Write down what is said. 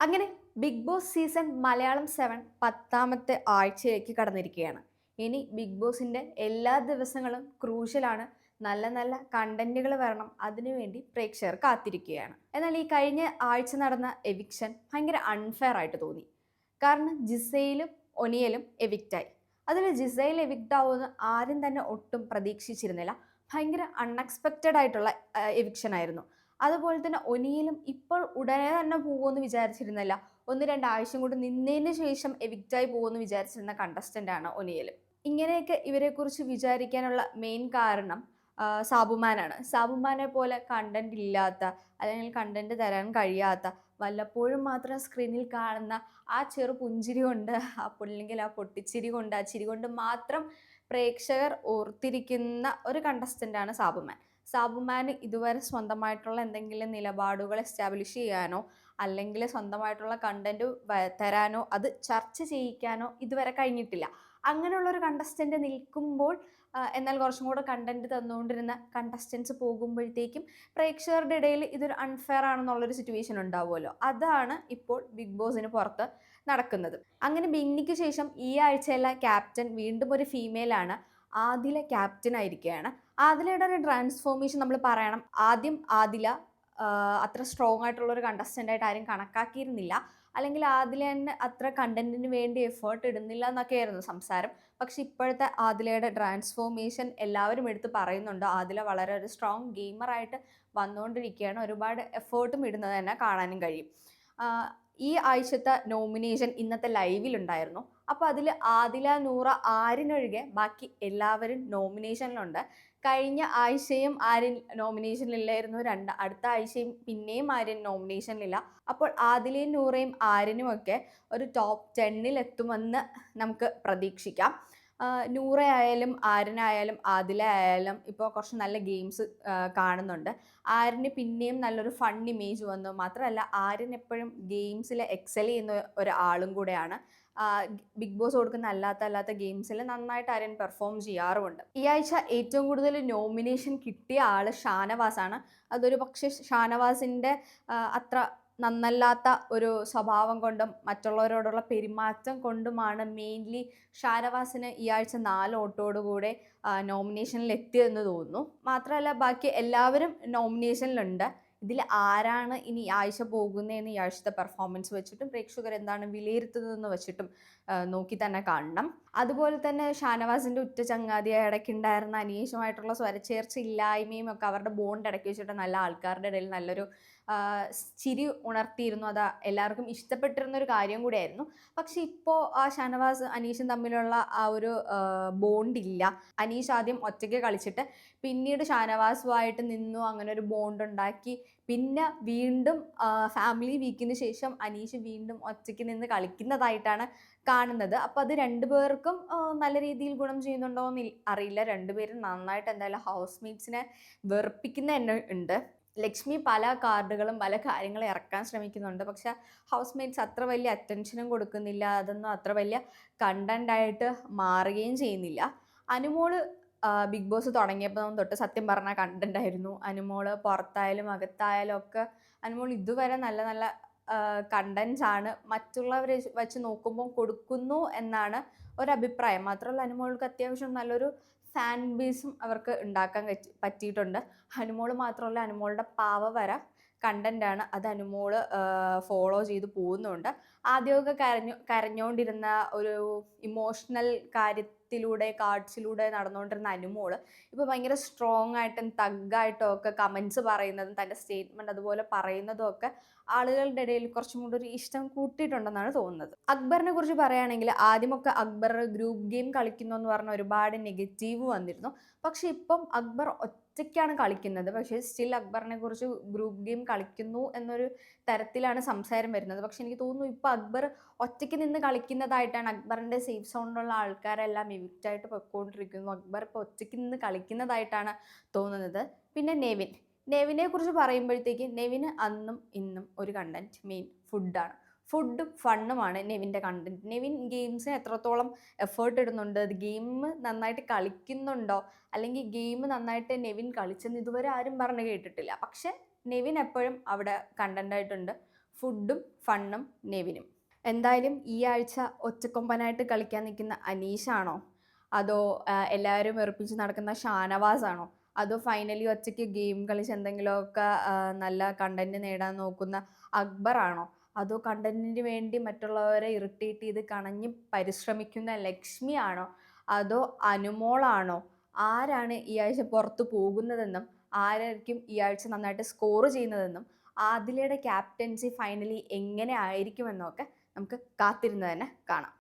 അങ്ങനെ Bigg Boss season Malayalam seven പത്താമത്തെ ആഴ്ചയിലേക്ക് കടന്നിരിക്കുകയാണ്. ഇനി ബിഗ് ബോസിന്റെ എല്ലാ ദിവസങ്ങളും ക്രൂഷ്യലാണ് നല്ല നല്ല കണ്ടന്റുകൾ വരണം. അതിനുവേണ്ടി പ്രേക്ഷകർ കാത്തിരിക്കുകയാണ്. എന്നാൽ ഈ കഴിഞ്ഞ ആഴ്ച നടന്ന എവിക്ഷൻ ഭയങ്കര അൺഫെയർ ആയിട്ട് തോന്നി. കാരണം ജിസയിലും ഒനിയലും എവിക്റ്റായി അതിൽ ജിസയിൽ എവിക്റ്റ് ആവുമെന്ന് ആരും തന്നെ ഒട്ടും പ്രതീക്ഷിച്ചിരുന്നില്ല. ഭയങ്കര അൺഎക്സ്പെക്റ്റഡ് ആയിട്ടുള്ള എവിക്ഷൻ ആയിരുന്നു. അതുപോലെ തന്നെ ഒനിയിലും ഇപ്പോൾ ഉടനെ തന്നെ പോകുമെന്ന് വിചാരിച്ചിരുന്നില്ല. ഒന്ന് രണ്ടാഴ്ചയും കൂടി നിന്നതിന് ശേഷം എവിക്റ്റായി പോകുമെന്ന് വിചാരിച്ചിരുന്ന കണ്ടസ്റ്റന്റ് ആണ് ഒനിയലും ഇങ്ങനെയൊക്കെ ഇവരെക്കുറിച്ച് വിചാരിക്കാനുള്ള മെയിൻ കാരണം സാബുമാനാണ്. സാബുമാനെ പോലെ കണ്ടന്റ് ഇല്ലാത്ത അല്ലെങ്കിൽ കണ്ടന്റ് തരാൻ കഴിയാത്ത വല്ലപ്പോഴും മാത്രം സ്ക്രീനിൽ കാണുന്ന ആ ചെറു പുഞ്ചിരി കൊണ്ട് ആ അല്ലെങ്കിൽ ആ പൊട്ടിച്ചിരി കൊണ്ട് ആ ചിരി കൊണ്ട് മാത്രം പ്രേക്ഷകർ ഓർത്തിരിക്കുന്ന ഒരു കണ്ടസ്റ്റന്റാണ് സാബുമാൻ. സാബുമാന് ഇതുവരെ സ്വന്തമായിട്ടുള്ള എന്തെങ്കിലും നിലപാടുകൾ എസ്റ്റാബ്ലിഷ് ചെയ്യാനോ അല്ലെങ്കിൽ സ്വന്തമായിട്ടുള്ള കണ്ടന്റ് തരാനോ അത് ചർച്ച ചെയ്യിക്കാനോ ഇതുവരെ കഴിഞ്ഞിട്ടില്ല. അങ്ങനെയുള്ള ഒരു കണ്ടസ്റ്റന്റ് നിൽക്കുമ്പോൾ എന്നാൽ കുറച്ചും കൂടെ കണ്ടന്റ് തന്നുകൊണ്ടിരുന്ന കണ്ടസ്റ്റൻസ് പോകുമ്പോഴത്തേക്കും പ്രേക്ഷകരുടെ ഇടയിൽ ഇതൊരു അൺഫെയർ ആണെന്നുള്ളൊരു സിറ്റുവേഷൻ ഉണ്ടാവുമല്ലോ. അതാണ് ഇപ്പോൾ ബിഗ് ബോസിന് പുറത്ത് നടക്കുന്നത്. അങ്ങനെ ബിന്നിക്ക് ശേഷം ഈ ആഴ്ചയിലെ ക്യാപ്റ്റൻ വീണ്ടും ഒരു ഫീമെയിലാണ് ആദില ക്യാപ്റ്റൻ ആയിരിക്കുകയാണ്. ആദിലയുടെ ഒരു ട്രാൻസ്ഫോർമേഷൻ നമ്മൾ പറയണം. ആദ്യം ആദില അത്ര സ്ട്രോങ് ആയിട്ടുള്ള ഒരു കണ്ടസ്റ്റന്റ് ആയിട്ട് ആരും കണക്കാക്കിയിരുന്നില്ല. അല്ലെങ്കിൽ ആദില തന്നെ അത്ര കണ്ടന്റിന് വേണ്ടി എഫേർട്ട് ഇടുന്നില്ല എന്നൊക്കെയായിരുന്നു സംസാരം. പക്ഷെ ഇപ്പോഴത്തെ ആദിലയുടെ ട്രാൻസ്ഫോർമേഷൻ എല്ലാവരും എടുത്ത് പറയുന്നുണ്ട്. ആദില വളരെ ഒരു സ്ട്രോങ് ഗെയിമറായിട്ട് വന്നുകൊണ്ടിരിക്കുകയാണ്. ഒരുപാട് എഫേർട്ടും ഇടുന്നത് തന്നെ കാണാനും കഴിയും. ഈ ആഴ്ചത്തെ നോമിനേഷൻ ഇന്നത്തെ ലൈവിലുണ്ടായിരുന്നു അപ്പോൾ അതിൽ ആദില നൂറ ആരിനൊഴികെ ബാക്കി എല്ലാവരും നോമിനേഷനിലുണ്ട് കഴിഞ്ഞ ആഴ്ചയും ആര്യൻ നോമിനേഷനിലില്ലായിരുന്നു രണ്ട് അടുത്ത ആഴ്ചയും പിന്നെയും ആര്യൻ നോമിനേഷനിലില്ല അപ്പോൾ ആദിലയും നൂറയും ആര്യനുമൊക്കെ ഒരു ടോപ്പ് ടെന്നിൽ എത്തുമെന്ന് നമുക്ക് പ്രതീക്ഷിക്കാം. നൂറയായാലും ആര്യനായാലും ആദില ആയാലും ഇപ്പോൾ കുറച്ച് നല്ല ഗെയിംസ് കാണുന്നുണ്ട്. ആരിന് പിന്നെയും നല്ലൊരു ഫൺ ഇമേജ് വന്നു. മാത്രമല്ല ആര്യൻ എപ്പോഴും ഗെയിംസിൽ എക്സൽ ചെയ്യുന്ന ഒരാളും കൂടെയാണ്. ബിഗ് ബോസ് കൊടുക്കുന്ന അല്ലാത്ത അല്ലാത്ത ഗെയിംസിൽ നന്നായിട്ട് ആര്യൻ പെർഫോം ചെയ്യാറുമുണ്ട്. ഈ ആഴ്ച ഏറ്റവും കൂടുതൽ നോമിനേഷൻ കിട്ടിയ ആൾ ഷാനവാസാണ്. അതൊരു പക്ഷേ ഷാനവാസിന്റെ അത്ര നന്നല്ലാത്ത ഒരു സ്വഭാവം കൊണ്ടും മറ്റുള്ളവരോടുള്ള പെരുമാറ്റം കൊണ്ടുമാണ് മെയിൻലി ഷാനവാസിന് ഈ ആഴ്ച നാല് ഓട്ടോടുകൂടെ നോമിനേഷനിൽ എത്തിയതെന്ന് തോന്നുന്നു. മാത്രമല്ല ബാക്കി എല്ലാവരും നോമിനേഷനിലുണ്ട് ഇതിൽ ആരാണ് ഇനി ആഴ്ച പോകുന്നതെന്ന് ഈ ആഴ്ചത്തെ പെർഫോമൻസ് വെച്ചിട്ടും പ്രേക്ഷകർ എന്താണ് വിലയിരുത്തുന്നതെന്ന് വെച്ചിട്ടും നോക്കി തന്നെ കാണണം. അതുപോലെ തന്നെ ഷാനവാസിന്റെ ഉറ്റ ചങ്ങാതിയായ ഇടയ്ക്കുണ്ടായിരുന്ന അനീഷുമായിട്ടുള്ള സ്വരച്ചേർച്ച ഇല്ലായ്മയും ഒക്കെ അവരുടെ ബോണ്ട് ഇടയ്ക്ക് വെച്ചിട്ട് നല്ല ആൾക്കാരുടെ ഇടയിൽ നല്ലൊരു ചിരി ഉണർത്തിയിരുന്നു. അത് എല്ലാവർക്കും ഇഷ്ടപ്പെട്ടിരുന്ന ഒരു കാര്യം കൂടിയായിരുന്നു. പക്ഷെ ഇപ്പോൾ ആ ഷാനവാസ് അനീഷും തമ്മിലുള്ള ആ ഒരു ബോണ്ട് ഇല്ല. അനീഷ് ആദ്യം ഒറ്റയ്ക്ക് കളിച്ചിട്ട് പിന്നീട് ഷാനവാസുമായിട്ട് നിന്നു അങ്ങനെ ഒരു ബോണ്ട് ഉണ്ടാക്കി. പിന്നെ വീണ്ടും ഫാമിലി വീക്കിന് ശേഷം അനീഷ് വീണ്ടും ഒറ്റയ്ക്ക് നിന്ന് കളിക്കുന്നതായിട്ടാണ് കാണുന്നത്. അപ്പോൾ അത് രണ്ടുപേർക്കും നല്ല രീതിയിൽ ഗുണം ചെയ്യുന്നുണ്ടോ എന്ന് അറിയില്ല. രണ്ടുപേരും നന്നായിട്ട് എന്തായാലും ഹൗസ് മേറ്റ്സിനെ വെറുപ്പിക്കുന്ന തന്നെ ഉണ്ട്. ലക്ഷ്മി പല കാർഡുകളും പല കാര്യങ്ങളും ഇറക്കാൻ ശ്രമിക്കുന്നുണ്ട്. പക്ഷെ ഹൗസ് മേറ്റ്സ് അത്ര വലിയ അറ്റൻഷനും കൊടുക്കുന്നില്ല. അതൊന്നും അത്ര വലിയ കണ്ടന്റ് ആയിട്ട് മാറുകയും ചെയ്യുന്നില്ല. അനുമോൾ ബിഗ് ബോസ് തുടങ്ങിയപ്പോൾ തൊട്ട് സത്യം പറഞ്ഞ കണ്ടന്റ് ആയിരുന്നു അനുമോൾ പുറത്തായാലും അകത്തായാലും ഒക്കെ അനുമോൾ ഇതുവരെ നല്ല നല്ല കണ്ടൻസ് ആണ്. മറ്റുള്ളവരെ വെച്ച് നോക്കുമ്പോൾ കൊടുക്കുന്നു എന്നാണ് ഒരഭിപ്രായം. മാത്രമല്ല അനുമോൾക്ക് അത്യാവശ്യം നല്ലൊരു ഫാൻ ബേസും അവർക്ക് ഉണ്ടാക്കാൻ പറ്റി- പറ്റിയിട്ടുണ്ട്. അനുമോൾ മാത്രമല്ല അനുമോളുടെ പാവ വര കണ്ടന്റാണ് അത് അനുമോൾ ഫോളോ ചെയ്ത് പോകുന്നുണ്ട്. ആദ്യമൊക്കെ കരഞ്ഞു കരഞ്ഞുകൊണ്ടിരുന്ന ഒരു ഇമോഷണൽ കാര്യത്തിലൂടെ കാർഡ്സിലൂടെ നടന്നുകൊണ്ടിരുന്ന അനുമോൾ ഇപ്പോൾ ഭയങ്കര സ്ട്രോങ് ആയിട്ടും തഗ്ഗായിട്ടും ഒക്കെ കമൻസ് പറയുന്നതും തന്റെ സ്റ്റേറ്റ്മെന്റ് അതുപോലെ പറയുന്നതും ഒക്കെ ആളുകളുടെ ഇടയിൽ കുറച്ചും കൂടി ഒരു ഇഷ്ടം കൂട്ടിയിട്ടുണ്ടെന്നാണ് തോന്നുന്നത്. അക്ബറിനെ കുറിച്ച് പറയുകയാണെങ്കിൽ ആദ്യമൊക്കെ അക്ബർ ഗ്രൂപ്പ് ഗെയിം കളിക്കുന്നു എന്ന് പറഞ്ഞ ഒരുപാട് നെഗറ്റീവ് വന്നിരുന്നു. പക്ഷെ ഇപ്പം അക്ബർ ഒറ്റയ്ക്കാണ് കളിക്കുന്നത്. പക്ഷേ സ്റ്റിൽ അക്ബറിനെ കുറിച്ച് ഗ്രൂപ്പ് ഗെയിം കളിക്കുന്നു എന്നൊരു തരത്തിലാണ് സംസാരം വരുന്നത്. പക്ഷെ എനിക്ക് തോന്നുന്നു ഇപ്പോൾ അക്ബർ ഒറ്റയ്ക്ക് നിന്ന് കളിക്കുന്നതായിട്ടാണ് അക്ബറിന്റെ സേഫ് സൗണ്ടുള്ള ആൾക്കാരെല്ലാം എവിക്റ്റായിട്ട് പൊയ്ക്കൊണ്ടിരിക്കുന്നു. അക്ബർ ഇപ്പോൾ ഒറ്റയ്ക്ക് നിന്ന് കളിക്കുന്നതായിട്ടാണ് തോന്നുന്നത്. പിന്നെ നെവിൻ. നെവിനെ കുറിച്ച് പറയുമ്പോഴത്തേക്ക് നെവിന് അന്നും ഇന്നും ഒരു കണ്ടന്റ് മെയിൻ ഫുഡാണ് ഫുഡും ഫണ്ണുമാണ് നെവിന്റെ കണ്ടന്റ് നെവിൻ ഗെയിംസിന് എത്രത്തോളം എഫേർട്ട് ഇടുന്നുണ്ട്? ഗെയിം നന്നായിട്ട് കളിക്കുന്നുണ്ടോ? അല്ലെങ്കിൽ ഗെയിം നന്നായിട്ട് നെവിൻ കളിച്ചെന്ന് ഇതുവരെ ആരും പറഞ്ഞു കേട്ടിട്ടില്ല. പക്ഷേ നെവിൻ എപ്പോഴും അവിടെ കണ്ടന്റായിട്ടുണ്ട് ഫുഡും ഫണ്ണും നെവിനും. എന്തായാലും ഈ ആഴ്ച ഒറ്റക്കൊമ്പനായിട്ട് കളിക്കാൻ നിൽക്കുന്ന അനീഷാണോ അതോ എല്ലാവരും വെറുപ്പിച്ച് നടക്കുന്ന ഷാനവാസാണോ? അതോ ഫൈനലി ഒറ്റയ്ക്ക് ഗെയിം കളിച്ച് എന്തെങ്കിലുമൊക്കെ നല്ല കണ്ടന്റ് നേടാൻ നോക്കുന്ന അക്ബറാണോ? അതോ കണ്ടന്റിന് വേണ്ടി മറ്റുള്ളവരെ ഇറിറ്റേറ്റ് ചെയ്ത് കണഞ്ഞ് പരിശ്രമിക്കുന്ന ലക്ഷ്മി ലക്ഷ്മിയാണോ? അതോ അനുമോളാണോ? ആരാണ് ഈ ആഴ്ച പുറത്തു പോകുന്നതെന്നും ആരായിരിക്കും ഈ ആഴ്ച നന്നായിട്ട് സ്കോർ ചെയ്യുന്നതെന്നും ആദിലയുടെ ക്യാപ്റ്റൻസി ഫൈനലി എങ്ങനെ ആയിരിക്കുമെന്നൊക്കെ നമുക്ക് കാത്തിരുന്ന് തന്നെ കാണാം.